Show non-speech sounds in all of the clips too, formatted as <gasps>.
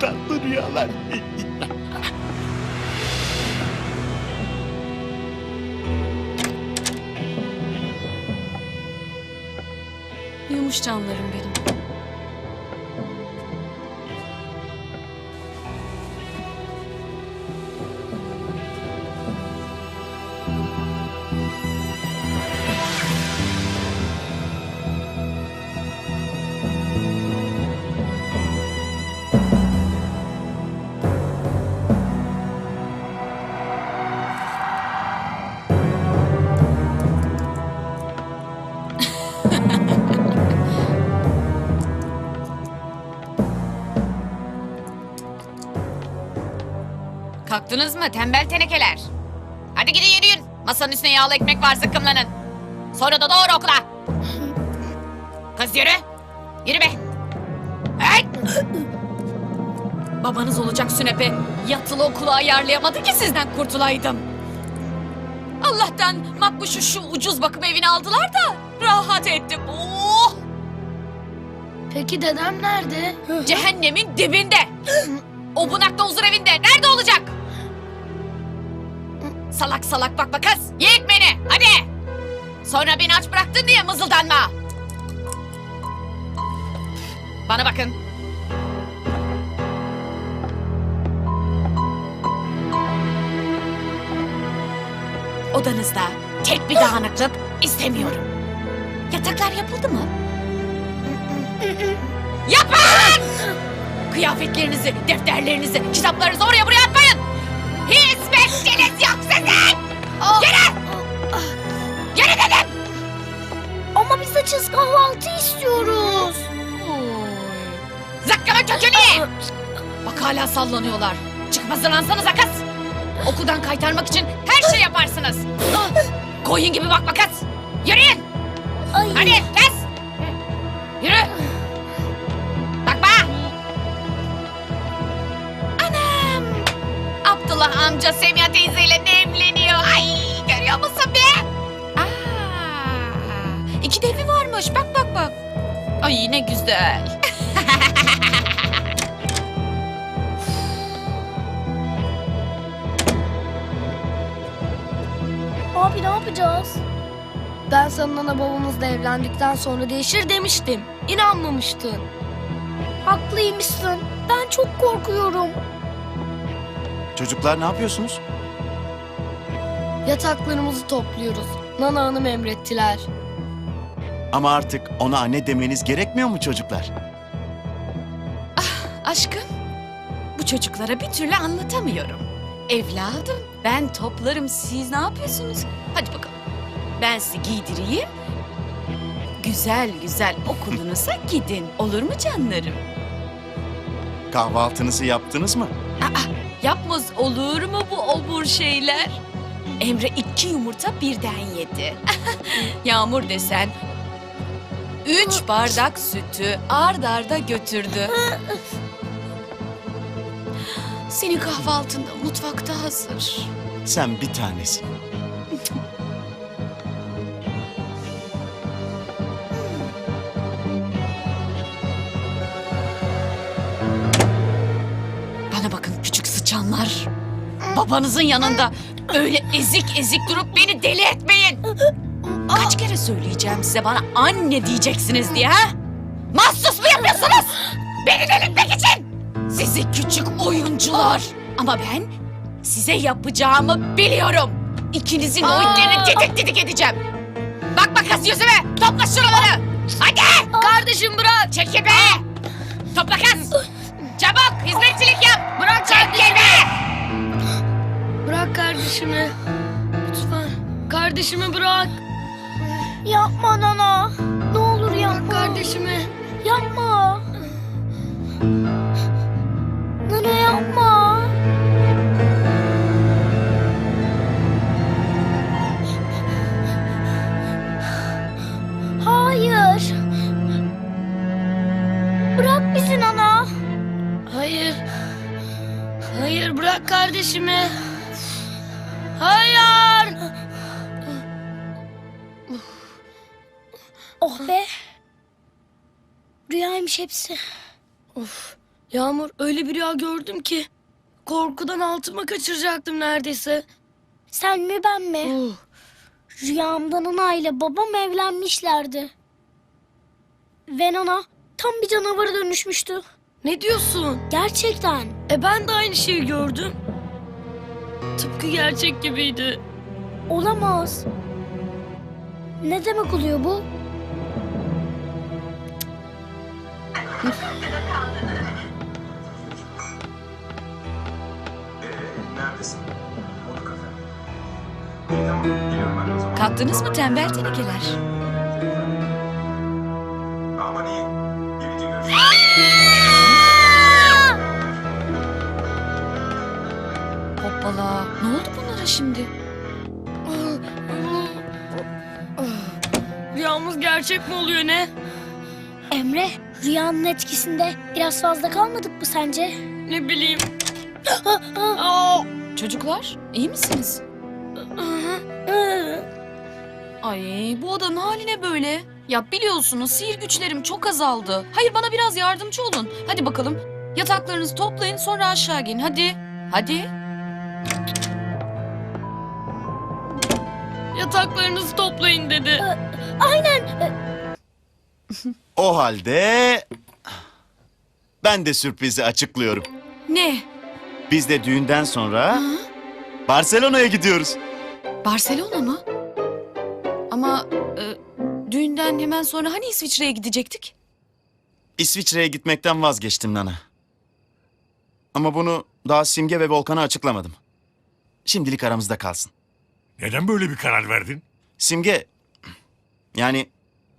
Tatlı rüyalar. Uyumuş canlarım benim. Kalktınız mı tembel tenekeler? Hadi gidin yürüyün. Masanın üstüne yağlı ekmek var zıkkımlanın. Sonra da doğru okula. Kız yürü. Yürü be. Hey! Babanız olacak sünepe. Yatılı okulu ayarlayamadı ki sizden kurtulaydım. Allah'tan Makbuş'u şu ucuz bakım evine aldılar da rahat ettim. Oh! Peki dedem nerede? Cehennemin dibinde. O bunakta huzur evinde. Nerede olacak? Salak salak bakma kız. Ye ekmeğini. Hadi. Sonra beni aç bıraktın diye mızıldanma. Bana bakın. Odanızda tek bir dağınıklık istemiyorum. Yataklar yapıldı mı? Yapın! Kıyafetlerinizi, defterlerinizi, kitaplarınızı oraya buraya atmayın. Hiç bekleniz yok sizin. Yürü! Yürü dedim. Ama biz açız kahvaltı istiyoruz. Zıkkımın kökünü ye. Bak hala sallanıyorlar. Çıkıp hazırlansanıza kız. Okuldan kaytarmak için her şey yaparsınız. Koyun gibi bakma kız. Yürüyün. Ay. Hadi kes. Yürü. Abdullah amca Semiha teyzeyle evleniyor. Ay görüyor musun be? Aa, iki devi varmış. Bak bak bak. Ay ne güzel. <laughs> Abi ne yapacağız? Ben sana ana babamızla evlendikten sonra değişir demiştim. İnanmamıştın. Haklıymışsın. Ben çok korkuyorum. Çocuklar ne yapıyorsunuz? Yataklarımızı topluyoruz. Nana Hanım emrettiler. Ama artık ona anne demeniz gerekmiyor mu çocuklar? Aşkım, bu çocuklara bir türlü anlatamıyorum. Evladım, ben toplarım. Siz ne yapıyorsunuz? Hadi bakalım. Ben sizi giydireyim. Güzel güzel okulunuza <laughs> gidin. Olur mu canlarım? Kahvaltınızı yaptınız mı? Aa, yapmaz olur mu bu obur şeyler? Emre iki yumurta birden yedi. <laughs> Yağmur desen üç bardak sütü ard arda götürdü. Senin kahvaltın da mutfakta hazır. Sen bir tanesin. <laughs> sıçanlar. Babanızın yanında öyle ezik ezik durup beni deli etmeyin. Kaç kere söyleyeceğim size bana anne diyeceksiniz diye ha? Mahsus mu yapıyorsunuz? Beni delirtmek için. Sizi küçük oyuncular. Ama ben size yapacağımı biliyorum. İkinizin o itlerini didik didik edeceğim. Bakma kız yüzüme. Topla şuraları. Hadi. Kardeşim bırak. Çekil be. Topla kız. Çabuk hizmetçilik yap. Bırak be. Bırak kardeşimi. Lütfen. Kardeşimi bırak. Yapma Nana. Ne olur yapma. kardeşimi. Yapma. Nana yapma. Kardeşimi. Hayır. Oh be. Rüyaymış hepsi. Of. Yağmur öyle bir rüya gördüm ki korkudan altıma kaçıracaktım neredeyse. Sen mi ben mi? Oh. Rüyamda Nana ile babam evlenmişlerdi. Ve Nana tam bir canavara dönüşmüştü. Ne diyorsun? Gerçekten. E ben de aynı şeyi gördüm. Tıpkı gerçek gibiydi. Olamaz. Ne demek oluyor bu? Neredesin? Modu kafe. İyi tamam geliyorum ben de o zaman. Kalktınız mı tembel tenekeler? Hoppala. Ne oldu bunlara şimdi? Rüyamız gerçek mi oluyor ne? Emre, rüyanın etkisinde biraz fazla kalmadık mı sence? Ne bileyim. Aa! <gasps> Çocuklar iyi misiniz? Ay bu odanın haline böyle. Ya biliyorsunuz sihir güçlerim çok azaldı. Hayır bana biraz yardımcı olun. Hadi bakalım. Yataklarınızı toplayın sonra aşağı gelin. Hadi. Hadi. Yataklarınızı toplayın dedi. O halde ben de sürprizi açıklıyorum. Ne? Biz de düğünden sonra Barcelona'ya gidiyoruz. Barcelona mı? Ama e, düğünden hemen sonra hani İsviçre'ye gidecektik? İsviçre'ye gitmekten vazgeçtim Nana. Ama bunu daha Simge ve Volkan'a açıklamadım. Şimdilik aramızda kalsın. Neden böyle bir karar verdin? Simge, yani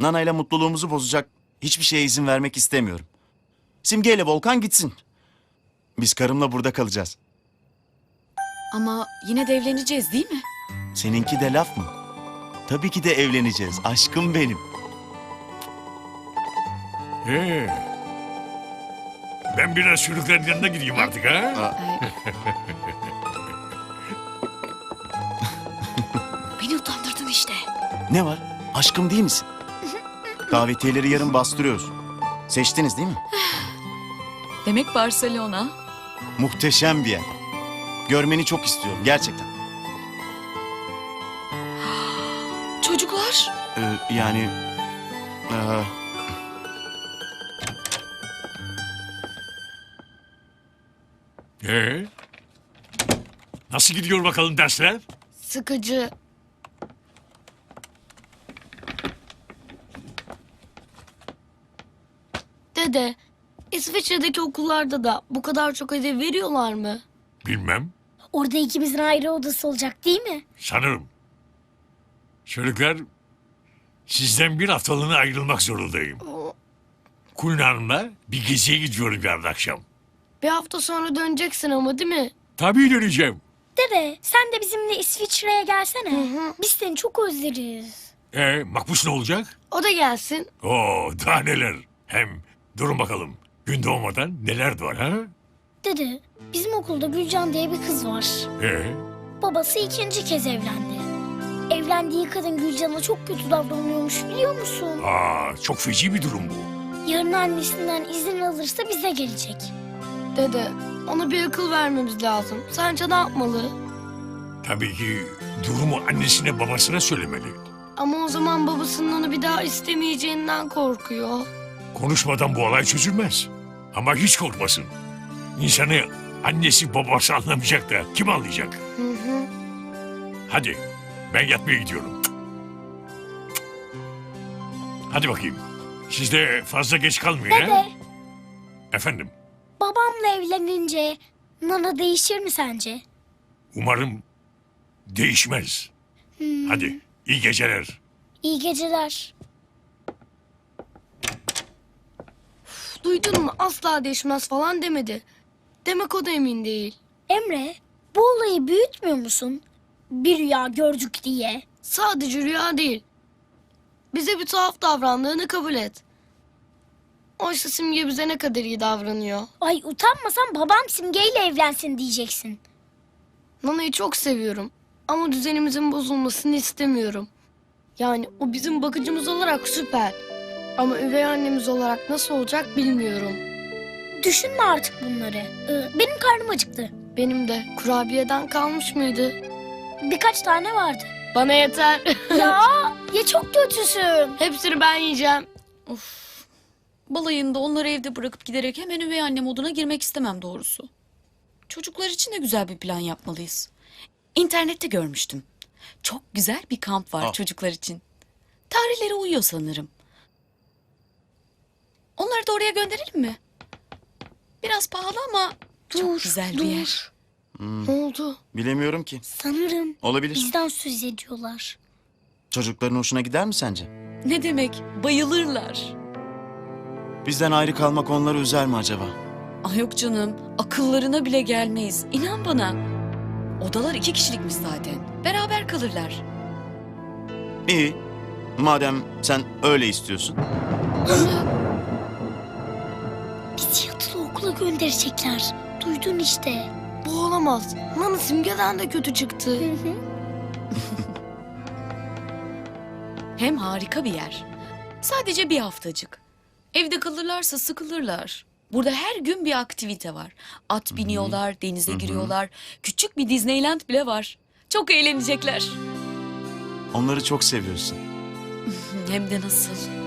Nana ile mutluluğumuzu bozacak hiçbir şeye izin vermek istemiyorum. Simge ile Volkan gitsin. Biz karımla burada kalacağız. Ama yine de evleneceğiz değil mi? Seninki de laf mı? Tabii ki de evleneceğiz. Aşkım benim. Ee, ben biraz çocukların yanına gideyim artık ha. Ay. <laughs> utandırdın işte. Ne var? Aşkım değil misin? <laughs> Davetiyeleri yarın bastırıyoruz. Seçtiniz değil mi? <sighs> Demek Barcelona. Muhteşem bir yer. Görmeni çok istiyorum gerçekten. <gasps> Çocuklar. Ee, yani... ee, Ee, nasıl gidiyor bakalım dersler? Sıkıcı. Dede, İsviçre'deki okullarda da bu kadar çok ödev veriyorlar mı? Bilmem, Orada ikimizin ayrı odası olacak değil mi? sanırım. Çocuklar, sizden bir haftalığına ayrılmak zorundayım. Hanım'la bir geziye gidiyorum yarın akşam. Bir hafta sonra döneceksin ama değil mi? Tabii döneceğim. Dede, sen de bizimle İsviçre'ye gelsene. Biz seni çok özleriz. Ee, Makbus ne olacak? O da gelsin. Oo, daha neler. Hem durun bakalım. Gün doğmadan neler var ha? Dede, bizim okulda Gülcan diye bir kız var. Ee, Babası ikinci kez evlendi. Evlendiği kadın Gülcan'a çok kötü davranıyormuş biliyor musun? aa, çok feci bir durum bu. Yarın annesinden izin alırsa bize gelecek. Dede, ona bir akıl vermemiz lazım. Sence ne yapmalı? Tabii ki durumu annesine babasına söylemeli. Ama o zaman babasının onu bir daha istemeyeceğinden korkuyor. Konuşmadan bu olay çözülmez. Ama hiç korkmasın. İnsanı annesi babası anlamayacak da kim anlayacak? Hı hı. Hadi ben yatmaya gidiyorum. Hadi bakayım. Siz de fazla geç kalmayın ha? Dede, Efendim babamla evlenince Nana değişir mi sence? umarım değişmez. Hadi iyi geceler. İyi geceler. Duydun mu? Asla değişmez falan demedi. Demek o da emin değil. Emre, bu olayı büyütmüyor musun? Bir rüya gördük diye. Sadece rüya değil. Bize bir tuhaf davrandığını kabul et. Oysa Simge bize ne kadar iyi davranıyor. Ay utanmasan babam simgeyle evlensin diyeceksin. Nana'yı çok seviyorum. Ama düzenimizin bozulmasını istemiyorum. Yani o bizim bakıcımız olarak süper. Ama üvey annemiz olarak nasıl olacak bilmiyorum. düşünme artık bunları. Ee, benim karnım acıktı. Benim de kurabiyeden kalmış mıydı? Birkaç tane vardı. Bana yeter. <laughs> ya ya çok kötüsün. Hepsini ben yiyeceğim. Balayında onları evde bırakıp giderek hemen üvey anne moduna girmek istemem doğrusu. Çocuklar için de güzel bir plan yapmalıyız. İnternette görmüştüm. Çok güzel bir kamp var Aa. çocuklar için. Tarihleri uyuyor sanırım. Onları da oraya gönderelim mi? Biraz pahalı ama çok güzel bir yer. Ne oldu? Bilemiyorum ki. Sanırım Olabilir. bizden söz ediyorlar. Çocukların hoşuna gider mi sence? Ne demek? Bayılırlar. Bizden ayrı kalmak onları üzer mi acaba? Ah yok canım. Akıllarına bile gelmeyiz. İnan bana. Odalar iki kişilikmiş zaten. Beraber kalırlar. İyi. Madem sen öyle istiyorsun. Yatılı okula gönderecekler. Duydun işte. Bu olamaz. Nana simgeden de kötü çıktı. <laughs> Hem harika bir yer. Sadece bir haftacık. Evde kalırlarsa sıkılırlar. Burada her gün bir aktivite var. At biniyorlar, denize giriyorlar. Küçük bir Disneyland bile var. Çok eğlenecekler. Onları çok seviyorsun. <laughs> Hem de nasıl.